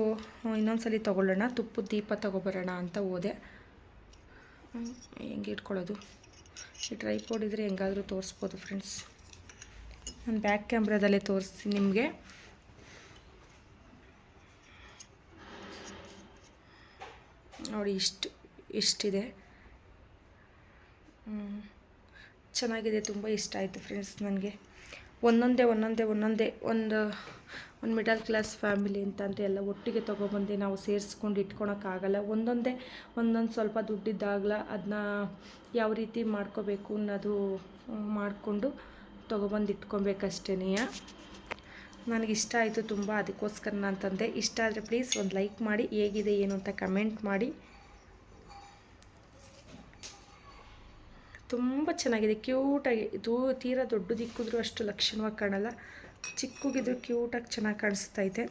ಇನ್ನೊಂದು ಸಲ ತೊಗೊಳ್ಳೋಣ. ತುಪ್ಪದ ದೀಪ ತೊಗೊಬರೋಣ ಅಂತ ಹೋದೆ. ಹೆಂಗೆ ಇಟ್ಕೊಳ್ಳೋದು? ಈ ಟ್ರೈಪೋಡ್ ಇದ್ದರೆ ಹೆಂಗಾದರೂ ತೋರಿಸ್ಬೋದು ಫ್ರೆಂಡ್ಸ್ ನಾನು ಬ್ಯಾಕ್ ಕ್ಯಾಮ್ರಾದಲ್ಲೇ ತೋರಿಸ್ತೀನಿ ನಿಮಗೆ. ನೋಡಿ ಇಷ್ಟು, ಇಷ್ಟಿದೆ. ಚೆನ್ನಾಗಿದೆ, ತುಂಬ ಇಷ್ಟ ಆಯಿತು ಫ್ರೆಂಡ್ಸ್ ನನಗೆ. ಒಂದೊಂದೇ ಒಂದೊಂದೇ ಒಂದೊಂದೇ ಒಂದು ಒಂದು ಮಿಡಲ್ ಕ್ಲಾಸ್ ಫ್ಯಾಮಿಲಿ ಅಂತಂದರೆ ಎಲ್ಲ ಒಟ್ಟಿಗೆ ತೊಗೊಬಂದು ನಾವು ಸೇರಿಸ್ಕೊಂಡು ಇಟ್ಕೊಳಕ್ಕಾಗಲ್ಲ. ಒಂದೊಂದೇ, ಒಂದೊಂದು ಸ್ವಲ್ಪ ದುಡ್ಡಿದ್ದಾಗಲ ಅದನ್ನ ಯಾವ ರೀತಿ ಮಾಡ್ಕೋಬೇಕು ಅನ್ನೋದು ಮಾಡಿಕೊಂಡು ತೊಗೊಬಂದು ಇಟ್ಕೊಬೇಕಷ್ಟೇ ನನಗಿಷ್ಟ ಆಯಿತು ತುಂಬ ಅದಕ್ಕೋಸ್ಕರ ನಾನು ತಂದೆ. ಇಷ್ಟ ಆದರೆ ಪ್ಲೀಸ್ ಒಂದು ಲೈಕ್ ಮಾಡಿ, ಹೇಗಿದೆ, ಏನು ಅಂತ ಕಮೆಂಟ್ ಮಾಡಿ. ತುಂಬ ಚೆನ್ನಾಗಿದೆ. ಕ್ಯೂಟಾಗಿ, ಇದು ತೀರಾ ದೊಡ್ಡದಿಕ್ಕಿದ್ರು ಅಷ್ಟು ಲಕ್ಷಣವಾಗಿ ಕಾಣಲ್ಲ. ಚಿಕ್ಕಗಿದ್ರು ಕ್ಯೂಟಾಗಿ ಚೆನ್ನಾಗಿ ಕಾಣಿಸ್ತೈತೆ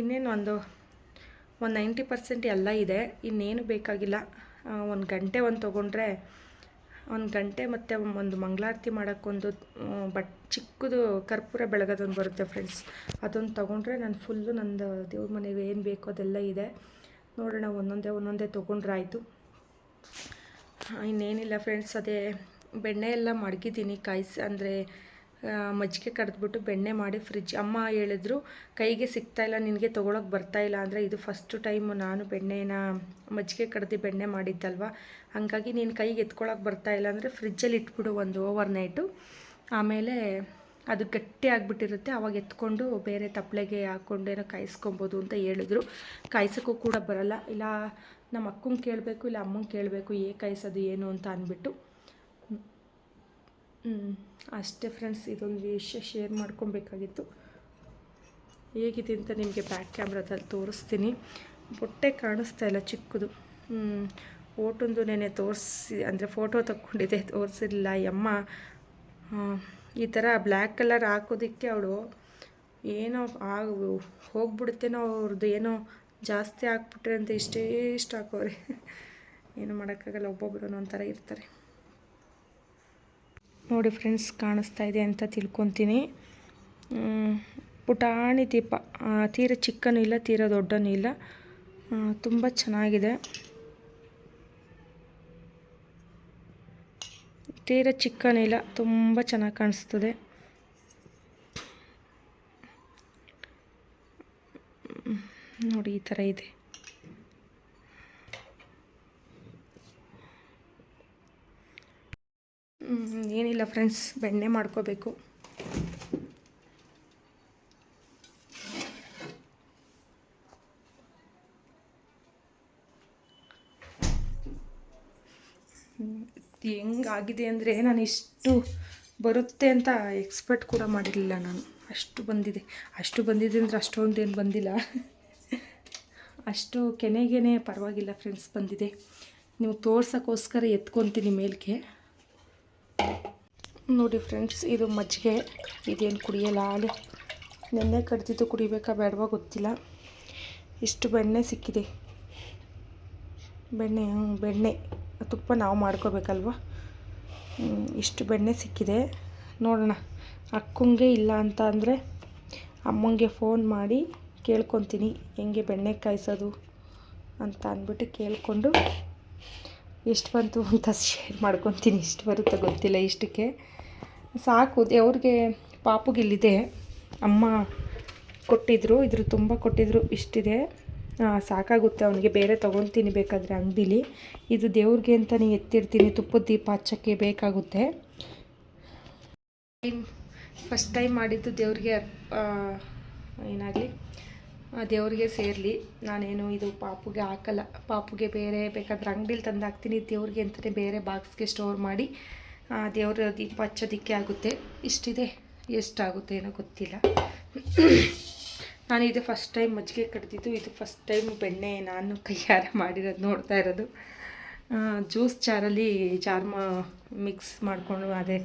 ಇನ್ನೇನು ಒಂದು ಒಂದು ನೈಂಟಿ ಪರ್ಸೆಂಟ್ ಎಲ್ಲ ಇದೆ. ಇನ್ನೇನು ಬೇಕಾಗಿಲ್ಲ. ಒಂದು ಗಂಟೆ ಒಂದು ತೊಗೊಂಡ್ರೆ, ಒಂದು ಗಂಟೆ ಮತ್ತು ಒಂದು ಮಂಗಳಾರತಿ ಮಾಡೋಕ್ಕೊಂದು ಬಟ್ ಚಿಕ್ಕದು ಕರ್ಪೂರ ಬೆಳಗೋದೊಂದು ಬರುತ್ತೆ ಫ್ರೆಂಡ್ಸ್ ಅದೊಂದು ತೊಗೊಂಡ್ರೆ ನಾನು ಫುಲ್ಲು ನಂದು ದೇವ್ರ ಮನೆಗೆ ಏನು ಬೇಕೋ ಅದೆಲ್ಲ ಇದೆ. ನೋಡೋಣ, ಒಂದೊಂದೇ ಒಂದೊಂದೇ ತೊಗೊಂಡ್ರೆ ಆಯಿತು. ಇನ್ನೇನಿಲ್ಲ ಫ್ರೆಂಡ್ಸ್ ಅದೇ ಬೆಣ್ಣೆ ಎಲ್ಲ ಮಡಗಿದ್ದೀನಿ, ಕಾಯಿಸಿ, ಅಂದರೆ ಮಜ್ಜಿಗೆ ಕರೆದ್ಬಿಟ್ಟು ಬೆಣ್ಣೆ ಮಾಡಿ ಫ್ರಿಜ್ ಅಮ್ಮ ಹೇಳಿದ್ರು, ಕೈಗೆ ಸಿಗ್ತಾ ಇಲ್ಲ, ನಿನಗೆ ತೊಗೊಳಕ್ಕೆ ಇಲ್ಲ. ಅಂದರೆ, ಇದು ಫಸ್ಟು ಟೈಮು ನಾನು ಬೆಣ್ಣೆನ, ಮಜ್ಜಿಗೆ ಕಡ್ದು ಬೆಣ್ಣೆ ಮಾಡಿದ್ದಲ್ವ? ಹಾಗಾಗಿ ನೀನು ಕೈಗೆ ಎತ್ಕೊಳಕ್ಕೆ ಬರ್ತಾ ಇಲ್ಲ ಅಂದರೆ ಫ್ರಿಜ್ಜಲ್ಲಿ ಇಟ್ಬಿಡು ಒಂದು ಓವರ್ ನೈಟು ಆಮೇಲೆ ಅದು ಗಟ್ಟಿ ಆಗಿಬಿಟ್ಟಿರುತ್ತೆ. ಅವಾಗ ಎತ್ಕೊಂಡು ಬೇರೆ ತಪ್ಪಲೆಗೆ ಹಾಕ್ಕೊಂಡು ಏನೋ ಕಾಯಿಸ್ಕೊಬೋದು ಅಂತ ಹೇಳಿದ್ರು. ಕಾಯಿಸೋಕ್ಕೂ ಕೂಡ ಬರಲ್ಲ. ಇಲ್ಲ, ನಮ್ಮ ಅಕ್ಕಂಗೆ ಕೇಳಬೇಕು, ಇಲ್ಲ ಅಮ್ಮಂಗೆ ಕೇಳಬೇಕು ಏ ಕಾಯಿಸೋದು, ಏನು ಅಂತ ಅಂದ್ಬಿಟ್ಟು. ಅಷ್ಟೇ ಫ್ರೆಂಡ್ಸ್ ಇದೊಂದು ವಿಷಯ ಶೇರ್ ಮಾಡ್ಕೊಬೇಕಾಗಿತ್ತು. ಹೇಗಿದೆ ಅಂತ ನಿಮಗೆ ಬ್ಯಾಕ್ ಕ್ಯಾಮ್ರಾದಲ್ಲಿ ತೋರಿಸ್ತೀನಿ. ಬೊಟ್ಟೆ ಕಾಣಿಸ್ತಾ ಇಲ್ಲ ಚಿಕ್ಕದು. ಓಟೊಂದು ನೆನೆ ತೋರಿಸಿ, ಅಂದರೆ ಫೋಟೋ ತಕ್ಕೊಂಡಿದ್ದೆ ತೋರಿಸಿಲ್ಲ ಯಮ್ಮ ಈ ಥರ ಬ್ಲ್ಯಾಕ್ ಕಲರ್ ಹಾಕೋದಕ್ಕೆ ಅವಳು ಏನೋ ಆಗ, ಹೋಗ್ಬಿಡುತ್ತೇನೋ ಅವ್ರದ್ದು ಏನೋ ಜಾಸ್ತಿ ಹಾಕ್ಬಿಟ್ರೆ ಅಂತ ಇಷ್ಟೇ ಇಷ್ಟ ಹಾಕೋರೆ. ಏನು ಮಾಡೋಕ್ಕಾಗಲ್ಲ ಒಬ್ಬೊಬ್ಬರು ಒಂಥರ ಇರ್ತಾರೆ. ನೋಡಿ ಫ್ರೆಂಡ್ಸ್, ಕಾಣಿಸ್ತಾ ಇದೆ ಅಂತ ತಿಳ್ಕೊತೀನಿ. ಪುಟಾಣಿ ದೀಪ. ತೀರ ಚಿಕ್ಕನೂ ಇಲ್ಲ, ತೀರ ದೊಡ್ಡನೂ ಇಲ್ಲ. ತುಂಬ ಚೆನ್ನಾಗಿದೆ. ತೀರ ಚಿಕ್ಕ ಇಲ್ಲ ತುಂಬ ಚೆನ್ನಾಗಿ ಕಾಣಿಸ್ತದೆ. ನೋಡಿ ಈ ಥರ ಇದೆ. ಏನಿಲ್ಲ ಫ್ರೆಂಡ್ಸ್ ಬೆಣ್ಣೆ ಮಾಡ್ಕೋಬೇಕು. ಹೆಂಗಾಗಿದೆ ಅಂದರೆ ನಾನು ಇಷ್ಟು ಬರುತ್ತೆ ಅಂತ ಎಕ್ಸ್ಪೆಕ್ಟ್ ಕೂಡ ಮಾಡಿರಲಿಲ್ಲ ನಾನು. ಅಷ್ಟು ಬಂದಿದೆ. ಅಷ್ಟು ಬಂದಿದೆ ಅಂದರೆ ಅಷ್ಟೊಂದು ಏನು ಬಂದಿಲ್ಲ. ಅಷ್ಟು ಕೆನೆಗೆನೆ ಪರವಾಗಿಲ್ಲ ಫ್ರೆಂಡ್ಸ್ ಬಂದಿದೆ. ನೀವು ತೋರ್ಸೋಕ್ಕೋಸ್ಕರ ಎತ್ಕೊತೀನಿ ಮೇಲ್ಗೆ. ನೋಡಿ ಫ್ರೆಂಡ್ಸ್ ಇದು ಮಜ್ಜಿಗೆ. ಇದೇನು ಕುಡಿಯಲ್ಲ ಹಾಲು ನೆನ್ನೆ ಕಡ್ದಿದ್ದು ಕುಡಿಬೇಕಾ ಬೇಡವಾ ಗೊತ್ತಿಲ್ಲ. ಇಷ್ಟು ಬೆಣ್ಣೆ ಸಿಕ್ಕಿದೆ. ಬೆಣ್ಣೆ ಬೆಣ್ಣೆ. ತುಪ್ಪ ನಾವು ಮಾಡ್ಕೋಬೇಕಲ್ವ? ಇಷ್ಟು ಬೆಣ್ಣೆ ಸಿಕ್ಕಿದೆ. ನೋಡೋಣ, ಅಕ್ಕಂಗೆ ಇಲ್ಲ ಅಂತ ಅಂದರೆ ಅಮ್ಮಂಗೆ ಫೋನ್ ಮಾಡಿ ಕೇಳ್ಕೊತೀನಿ, ಹೆಂಗೆ ಬೆಣ್ಣೆ ಕಾಯಿಸೋದು ಅಂತ ಅಂದ್ಬಿಟ್ಟು ಕೇಳಿಕೊಂಡು ಎಷ್ಟು ಬಂತು ಅಂತ ಶೇರ್ ಮಾಡ್ಕೊತೀನಿ. ಇಷ್ಟು ಬರುತ್ತೆ ಗೊತ್ತಿಲ್ಲ ಇಷ್ಟಕ್ಕೆ. ಸಾಕು ದೇವ್ರಿಗೆ ಪಾಪುಗಿಲ್ಲಿದೆ ಅಮ್ಮ ಕೊಟ್ಟಿದ್ರು, ಇದ್ರ ತುಂಬ ಕೊಟ್ಟಿದ್ರು, ಇಷ್ಟಿದೆ. ಸಾಕಾಗುತ್ತೆ, ಅವನಿಗೆ ಬೇರೆ ತೊಗೊಂಡು ಬೇಕಾದರೆ ಅಂಗಡಿಲಿ. ಇದು ದೇವ್ರಿಗೆ ಅಂತಲೇ ಎತ್ತಿರ್ತೀನಿ, ತುಪ್ಪದ ದೀಪ ಹಚ್ಚಕ್ಕೆ ಬೇಕಾಗುತ್ತೆ. ಫಸ್ಟ್ ಟೈಮ್ ಮಾಡಿದ್ದು ದೇವ್ರಿಗೆ ಏನಾಗಲಿ ದೇವ್ರಿಗೆ ಸೇರಲಿ. ನಾನೇನು ಇದು ಪಾಪುಗೆ ಹಾಕಲ್ಲ. ಪಾಪುಗೆ ಬೇರೆ ಬೇಕಾದ್ರೆ ಅಂಗಡಿಲಿ ತಂದು ಹಾಕ್ತೀನಿ ದೇವ್ರಿಗೆ ಅಂತಲೇ ಬೇರೆ ಬಾಕ್ಸ್ಗೆ ಸ್ಟೋರ್ ಮಾಡಿ ದೇವ್ರ ದೀಪ ಹಚ್ಚೋದಿಕ್ಕೆ ಆಗುತ್ತೆ. ಇಷ್ಟಿದೆ, ಎಷ್ಟಾಗುತ್ತೆ ಏನೋ ಗೊತ್ತಿಲ್ಲ. ನಾನು ಇದು ಫಸ್ಟ್ ಟೈಮ್ ಮಜ್ಜಿಗೆ ಕಟ್ತಿದ್ದು ಇದು ಫಸ್ಟ್ ಟೈಮ್ ಬೆಣ್ಣೆ ನಾನು ಕೈಯಾರೆ ಮಾಡಿರೋದು ನೋಡ್ತಾ ಇರೋದು. ಜ್ಯೂಸ್ ಚಾರಲ್ಲಿ ಮಾ ಮಿಕ್ಸ್ ಮಾಡಿಕೊಂಡು ಅದೇ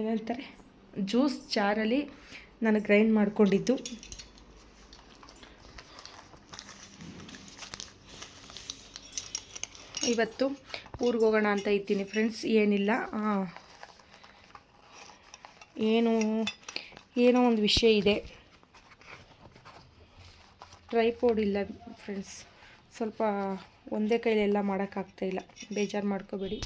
ಏನಂತಾರೆ ಜ್ಯೂಸ್ ಚಾರಲ್ಲಿ ನಾನು ಗ್ರೈಂಡ್ ಮಾಡಿಕೊಂಡಿದ್ದು. ಇವತ್ತು ಊರಿಗೆ ಹೋಗೋಣ ಅಂತ ಇದ್ದೀನಿ ಫ್ರೆಂಡ್ಸ್ ಏನಿಲ್ಲ. ಏನು, ಏನೋ ಒಂದು ವಿಷಯ ಇದೆ. ಟ್ರೈಪೋಡ್ ಇಲ್ಲ ಫ್ರೆಂಡ್ಸ್ ಸ್ವಲ್ಪ ಒಂದೇ ಕೈಲೆಲ್ಲ ಮಾಡೋಕ್ಕಾಗ್ತಾಯಿಲ್ಲ ಬೇಜಾರು ಮಾಡ್ಕೋಬೇಡಿ.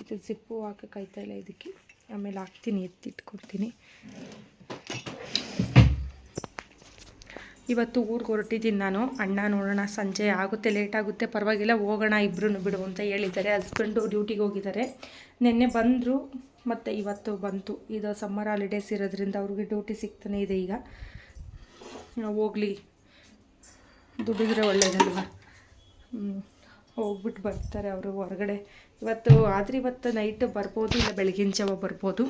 ಇದು ಜಿಪ್ಪು ಹಾಕೋಕ್ಕಾಯ್ತಾ ಇಲ್ಲ ಇದಕ್ಕೆ. ಆಮೇಲೆ ಹಾಕ್ತೀನಿ, ಎತ್ತಿಟ್ಕೊಡ್ತೀನಿ. ಇವತ್ತು ಊರಿಗೆ ಹೊರಟಿದ್ದೀನಿ ನಾನು. ಅಣ್ಣ ನೋಡೋಣ, ಸಂಜೆ ಆಗುತ್ತೆ ಲೇಟ್ ಆಗುತ್ತೆ. ಪರವಾಗಿಲ್ಲ, ಹೋಗೋಣ ಇಬ್ಬರೂ ಬಿಡು ಅಂತ ಹೇಳಿದ್ದಾರೆ. ಹಸ್ಬೆಂಡು ಡ್ಯೂಟಿಗೆ ಹೋಗಿದ್ದಾರೆ. ನಿನ್ನೆ ಬಂದರು, ಮತ್ತು ಇವತ್ತು ಬಂತು. ಇದು ಸಮ್ಮರ್ ಹಾಲಿಡೇಸ್ ಇರೋದ್ರಿಂದ ಅವ್ರಿಗೆ ಡ್ಯೂಟಿ ಸಿಗ್ತಾನೆ ಇದೆ ಈಗ. ಹೋಗಲಿ. ದುಡಿದ್ರೆ ಒಳ್ಳೇದಲ್ವ? ಹೋಗ್ಬಿಟ್ಟು ಬರ್ತಾರೆ ಅವರು ಹೊರಗಡೆ. ಇವತ್ತು, ಆದರೆ ಇವತ್ತು ನೈಟ್ ಬರ್ಬೋದು ಇಲ್ಲ ಬೆಳಗಿನ ಜಾವ ಬರ್ಬೋದು?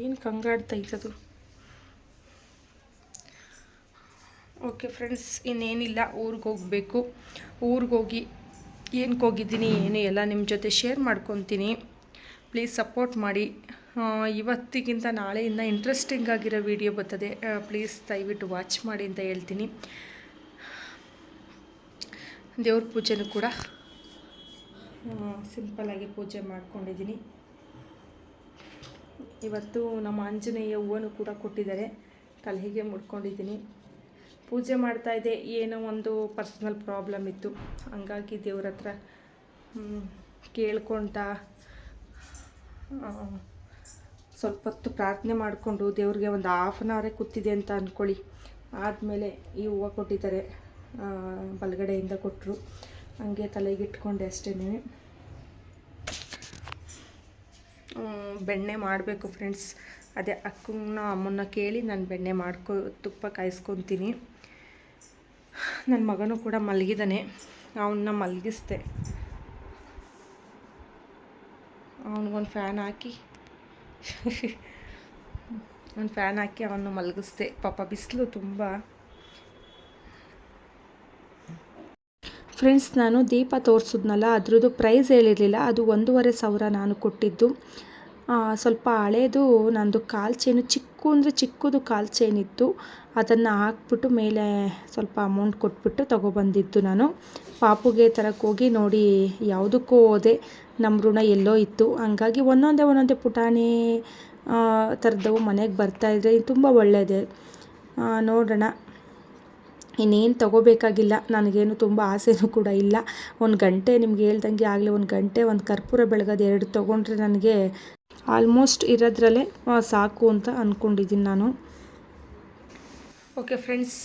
ಏನು ಕಂಗಾಡ್ತೈತದು ಓಕೆ ಫ್ರೆಂಡ್ಸ್ ಇನ್ನೇನಿಲ್ಲ. ಊರಿಗೆ ಹೋಗಬೇಕು. ಊರಿಗೆ ಹೋಗಿ ಏನಕ್ಕೆ ಹೋಗಿದ್ದೀನಿ, ಏನು ಎಲ್ಲ ನಿಮ್ಮ ಜೊತೆ ಶೇರ್ ಮಾಡ್ಕೊತೀನಿ. ಪ್ಲೀಸ್ ಸಪೋರ್ಟ್ ಮಾಡಿ. ಇವತ್ತಿಗಿಂತ ನಾಳೆಯಿಂದ ಇಂಟ್ರೆಸ್ಟಿಂಗ್ ಆಗಿರೋ ವಿಡಿಯೋ ಬರ್ತದೆ. ಪ್ಲೀಸ್ ದಯವಿಟ್ಟು ವಾಚ್ ಮಾಡಿ ಅಂತ ಹೇಳ್ತೀನಿ. ದೇವ್ರ ಪೂಜೆನೂ ಕೂಡ ಸಿಂಪಲ್ಲಾಗಿ ಪೂಜೆ ಮಾಡ್ಕೊಂಡಿದ್ದೀನಿ. ಇವತ್ತು ನಮ್ಮ ಆಂಜನೇಯ ಹೂವನ್ನು ಕೂಡ ಕೊಟ್ಟಿದ್ದಾರೆ. ತಲೆಗೆ ಮುಡ್ಕೊಂಡಿದ್ದೀನಿ. ಪೂಜೆ ಮಾಡ್ತಾ ಇದ್ದೆ ಏನೋ ಒಂದು ಪರ್ಸ್ನಲ್ ಪ್ರಾಬ್ಲಮ್ ಇತ್ತು. ಹಂಗಾಗಿ ದೇವ್ರ ಹತ್ರ ಕೇಳ್ಕೊಳ್ತಾ ಸ್ವಲ್ಪ ಹೊತ್ತು ಪ್ರಾರ್ಥನೆ ಮಾಡಿಕೊಂಡು ದೇವ್ರಿಗೆ ಒಂದು ಹಾಫ್ ಆನ್ ಅವರೇ ಕೂತಿದೆ ಅಂತ ಅಂದ್ಕೊಳ್ಳಿ ಆದಮೇಲೆ ಈ ಹೂವು ಕೊಟ್ಟಿದ್ದಾರೆ. ಬಲಗಡೆಯಿಂದ ಕೊಟ್ಟರು ಹಂಗೆ ತಲೆಗಿಟ್ಕೊಂಡೆ ಅಷ್ಟೇ ಬೆಣ್ಣೆ ಮಾಡಬೇಕು ಫ್ರೆಂಡ್ಸ್ ಅದೇ ಅಕ್ಕನ ಅಮ್ಮನ್ನ ಕೇಳಿ ನಾನು ಬೆಣ್ಣೆ ಮಾಡ್ಕೊ, ತುಪ್ಪ ಕಾಯಿಸ್ಕೊತೀನಿ. ನನ್ನ ಮಗನೂ ಕೂಡ ಮಲಗಿದ್ದಾನೆ ಅವನ್ನ ಮಲಗಿಸ್ದೆ. ಅವನಿಗೊಂದು ಫ್ಯಾನ್ ಹಾಕಿ. ಒಂದು ಫ್ಯಾನ್ ಹಾಕಿ ಅವನು ಮಲಗಿಸ್ದೆ. ಪಾಪ ಬಿಸಿಲು ತುಂಬ. ಫ್ರೆಂಡ್ಸ್ ನಾನು ದೀಪ ತೋರಿಸಿದ್ನಲ್ಲ, ಅದ್ರದ್ದು ಪ್ರೈಸ್ ಹೇಳಿರಲಿಲ್ಲ. ಅದು ಒಂದೂವರೆ ಸಾವಿರ ನಾನು ಕೊಟ್ಟಿದ್ದು. ಸ್ವಲ್ಪ ಹಳೇದು ನಂದು ಕಾಲು ಚೈನು ಚಿಕ್ಕ ಅಂದರೆ ಚಿಕ್ಕದು ಕಾಲು ಚೈನ್ ಇತ್ತು ಅದನ್ನು ಹಾಕ್ಬಿಟ್ಟು ಮೇಲೆ ಸ್ವಲ್ಪ ಅಮೌಂಟ್ ಕೊಟ್ಬಿಟ್ಟು ತೊಗೊಬಂದಿದ್ದು ನಾನು. ಪಾಪುಗೆ ತರಕ್ಕೆ ಹೋಗಿ ನೋಡಿ ಯಾವುದಕ್ಕೂ ಹೋದೆ. ನಮ್ಮ ಋಣ ಎಲ್ಲೋ ಇತ್ತು. ಹಂಗಾಗಿ ಒಂದೊಂದೇ ಒಂದೊಂದೇ ಪುಟಾಣಿ ಥರದವು ಮನೆಗೆ ಬರ್ತಾಯಿದ್ರೆ ತುಂಬ ಒಳ್ಳೆಯದೆ ನೋಡೋಣ. ಇನ್ನೇನು ತೊಗೋಬೇಕಾಗಿಲ್ಲ. ನನಗೇನು ತುಂಬ ಆಸೆನೂ ಕೂಡ ಇಲ್ಲ. ಒಂದು ಗಂಟೆ ನಿಮ್ಗೆ ಹೇಳ್ದಂಗೆ ಆಗಲಿ, ಒಂದು ಗಂಟೆ ಒಂದು ಕರ್ಪೂರ ಬೆಳಗೋದು ಎರಡು ತೊಗೊಂಡ್ರೆ ನನಗೆ ಆಲ್ಮೋಸ್ಟ್ ಇರೋದ್ರಲ್ಲೇ ಸಾಕು ಅಂತ ಅಂದ್ಕೊಂಡಿದ್ದೀನಿ ನಾನು. ಓಕೆ ಫ್ರೆಂಡ್ಸ್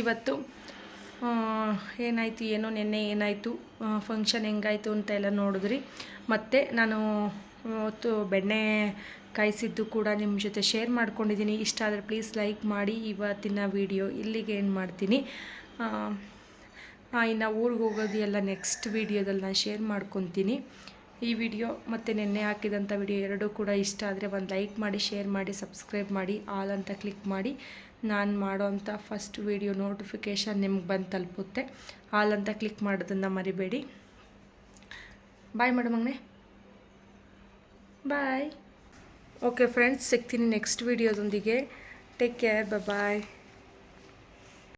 ಇವತ್ತು ಏನಾಯಿತು, ಏನೋ ನಿನ್ನೆ ಏನಾಯಿತು ಫಂಕ್ಷನ್ ಹೆಂಗಾಯಿತು ಅಂತ ಎಲ್ಲ ನೋಡಿದ್ರಿ. ಮತ್ತು ನಾನು ಇವತ್ತು ಬೆಣ್ಣೆ ಕಾಯಿಸಿದ್ದು ಕೂಡ ನಿಮ್ಮ ಜೊತೆ ಶೇರ್ ಮಾಡ್ಕೊಂಡಿದ್ದೀನಿ. ಇಷ್ಟ ಆದರೆ ಪ್ಲೀಸ್ ಲೈಕ್ ಮಾಡಿ. ಇವತ್ತಿನ ವಿಡಿಯೋ ಇಲ್ಲಿಗೆ ಏನು ಮಾಡ್ತೀನಿ. ಇನ್ನು ಊರಿಗೆ ಹೋಗೋದು ಎಲ್ಲ ನೆಕ್ಸ್ಟ್ ವೀಡಿಯೋದಲ್ಲಿ ನಾನು ಶೇರ್ ಮಾಡ್ಕೊತೀನಿ. ಈ ವಿಡಿಯೋ ಮತ್ತು ನಿನ್ನೆ ಹಾಕಿದಂಥ ವಿಡಿಯೋ ಎರಡೂ ಕೂಡ ಇಷ್ಟ ಆದರೆ ಒಂದು ಲೈಕ್ ಮಾಡಿ, ಶೇರ್ ಮಾಡಿ, ಸಬ್ಸ್ಕ್ರೈಬ್ ಮಾಡಿ, ಆಲ್ ಅಂತ ಕ್ಲಿಕ್ ಮಾಡಿ. ನಾನು ಮಾಡೋವಂಥ ಫಸ್ಟ್ ವಿಡಿಯೋ ನೋಟಿಫಿಕೇಷನ್ ನಿಮ್ಗೆ ಬಂದು ತಲುಪುತ್ತೆ. ಆಲ್ ಅಂತ ಕ್ಲಿಕ್ ಮಾಡೋದನ್ನು ಮರಿಬೇಡಿ. ಬಾಯ್ ಮಗನೆ ಬಾಯ್ ಓಕೆ ಫ್ರೆಂಡ್ಸ್ ಸಿಗ್ತೀನಿ ನೆಕ್ಸ್ಟ್ ವಿಡಿಯೋದೊಂದಿಗೆ ಟೇಕ್ ಕೇರ್ ಬಾಯ್